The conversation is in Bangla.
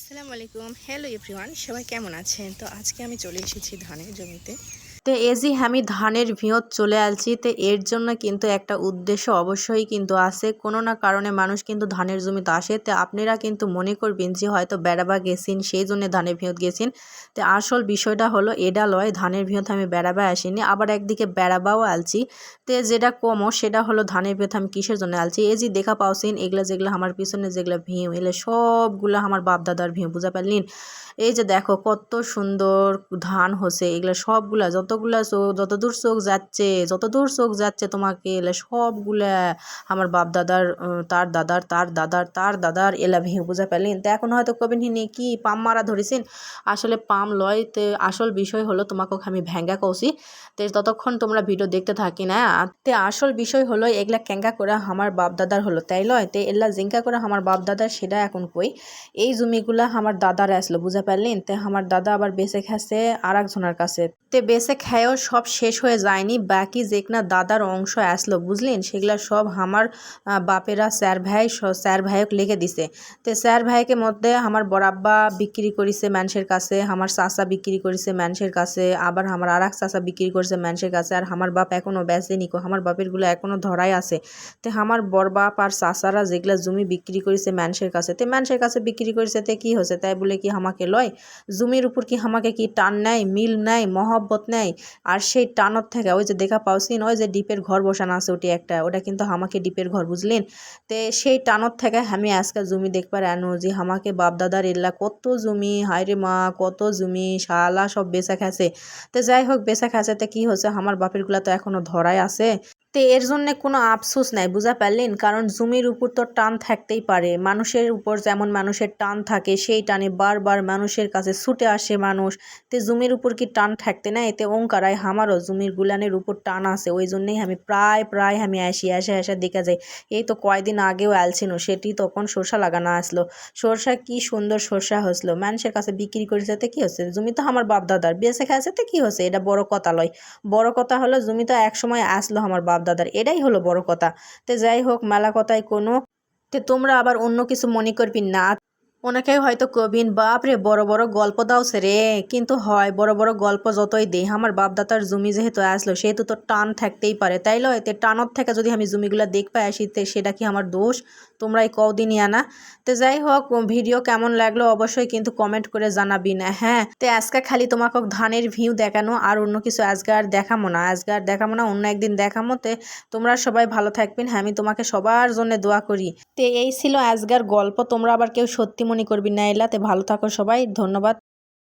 আসসালামু আলাইকুম। হ্যালো এভরিওয়ান সবাই কেমন আছেন? তো আজকে আমি চলে এসেছি ধানের জমিতে। তো এজি আমি ধানের ভিঁয়ত চলে আসছি তো এর জন্য কিন্তু একটা উদ্দেশ্য অবশ্যই কিন্তু আছে। কোনো না কারণে মানুষ কিন্তু ধানের জমিতে আসে। তো আপনারা কিন্তু মনে করবেন যে হয়তো বেড়াবা গেছেন, সেই জন্য ধানের ভিঁয়ত গেছেন। তো আসল বিষয়টা হলো এটা লয়, ধানের ভিঁয়ত আমি বেড়াবা আসিনি। আবার একদিকে বেড়াবাও আলছি। তো যেটা কমও সেটা হলো ধানের ভিঁয়ত আমি কিসের জন্য আলছি? এই যে দেখা পাওছেন, এগুলা যেগুলো আমার পিছনে যেগুলো ভিউ এলে সবগুলো আমার বাপদাদার ভিউ, বুঝা পারলেন? এই যে দেখো কত সুন্দর ধান হচ্ছে, এগুলো সবগুলা যতগুলা চোখ যতদূর চোখ যাচ্ছে, যতদূর চোখ যাচ্ছে তোমাকে এলে সবগুলা আমার বাপ দাদার তার দাদার তার দাদার তার দাদার এলা ভিউ বুঝা পেলেন। তো এখন হয়তো কবেন হিনি কি পাম মারা ধরেছেন? আসলে পাম লয় তো আসল বিষয় হলো তোমাকে আমি ভ্যাঙ্গা কৌছি তো ততক্ষণ তোমরা ভিডিও দেখতে থাকি না। তে আসল বিষয় হলো এগুলা ক্যাঙ্গা করে আমার বাপ দাদার হলো, তাই লয়? তে এলা জিঙ্কা করে আমার বাপ দাদার সেটা এখন কই? এই জমিগুলা আমার দাদার আসলো, বুঝা পারলেন তে আমার দাদা আবার বেঁচে খাচ্ছে আর একজনের কাছে। তে বেঁচে খায়ও সব শেষ হয়ে যায়নি। বাকি যেকনা দাদার অংশ আসলো, বুঝলেন? সেগুলা সব আমার বাপেরা স্যার ভাই স্যার ভাইক লিখে দিছে। তে স্যার ভাইকে মধ্যে আমার বরাব্বা বিক্রি করিছে মানুষের কাছে, আমার চাচা বিক্রি করেছে মানুষের কাছে, আবার আমার আর এক চাচা বিক্রি করছে মানুষের কাছে, আর আমার বাপ এখনও বেচেনি কো, আমার বাপেরগুলো এখনও ধরাই আছে। তে আমার বড় বাপ আর চাচারা যেগুলা জমি বিক্রি করেছে মানুষের কাছে, তে মানুষের কাছে বিক্রি করেছে তে কি হয়েছে? তাই বলে কি আমাকে লয়? জমির উপর কি আমাকে কি টান নেয় মিল নেয় মহব্বত নেয় আর সেই টানর থেকে ওই যে দেখা পাওছিন ওই যে ডিপের ঘর বসানো আছে ওটি একটা, ওটা কিন্তু আমাকে ডিপের ঘর, বুঝলেন? তে সেই টানর থেকে আমি আজকে জমি দেখবার আনো যে আমাকে বাপদাদার এল্লা কত জমি, হায়রে মা, কত জমি, শালা সব বেচা খাচ্ছে তো যাই হোক, বেচা খাচ্ছে তে কি হচ্ছে আমার বাপেরগুলা তো এখনও ধরাই আছে। তো এর জন্য কোনো আফসোস নাই, বুঝা পারলেন? কারণ জমির উপর তো টান থাকতেই পারে। মানুষের উপর যেমন মানুষের টান থাকে, সেই টানে বারবার মানুষের কাছে ছুটে আসে মানুষ। তে জমির উপর কি টান থাকতে না? এতে ওঙ্কারায় আমারও জমির গুলানের উপর টান আছে। ওই জন্যেই আমি প্রায় প্রায় আমি আসি আসে আসে দেখা যাই। এই তো কয়দিন আগেও আলছিল, সেটি তখন সরষা লাগানো আসলো। সরষা কি সুন্দর সরষা হসলো। মানুষের কাছে বিক্রি করেছে তো কী হচ্ছে? জমি তো আমার বাপ দাদার বেঁচে খাইছে তো কী হচ্ছে? এটা বড় কথা লয়। বড় কথা হলো, জমি তো এক সময় আসলো আমার বাপ দাদার এটাই হলো বড় কথা। তো যাই হোক, মেলা কথায় কোনো, তে তোমরা আবার অন্য কিছু মনে করবি না। ওনাকে হয়তো কবিন, বাপ রে, বড় বড় গল্প দাওছে রে। কিন্তু হয়, বড় বড় গল্প যতই দেই, আমার বাপদাতার জমি যেহেতু আসলো, সেহেতু তো টান থাকতেই পারে। তাই লয়, তে টানত থেকে যদি আমি জমিগুলো দেখতে আসি, তে সেটা কি আমার দোষ? তোমরাই কদিনই আনা। তো যাই হোক ভিডিও কেমন লাগল অবশ্যই কিন্তু কমেন্ট করে জানাবি না। হ্যাঁ তো আজকে খালি তোমাকে ধানের ভিউ দেখানো আর অন্য কিছু আজকে আর দেখামো না। আজকে আর দেখামো না, অন্য একদিন দেখামো। তে তোমরা সবাই ভালো থাকবেন। হ্যাঁ আমি তোমাকে সবার জন্য দোয়া করি। তে এই ছিল আজকের গল্প। তোমরা আবার কেউ সত্যি মনে করবি না এলাতে ভালো থাকো সবাই ধন্যবাদ।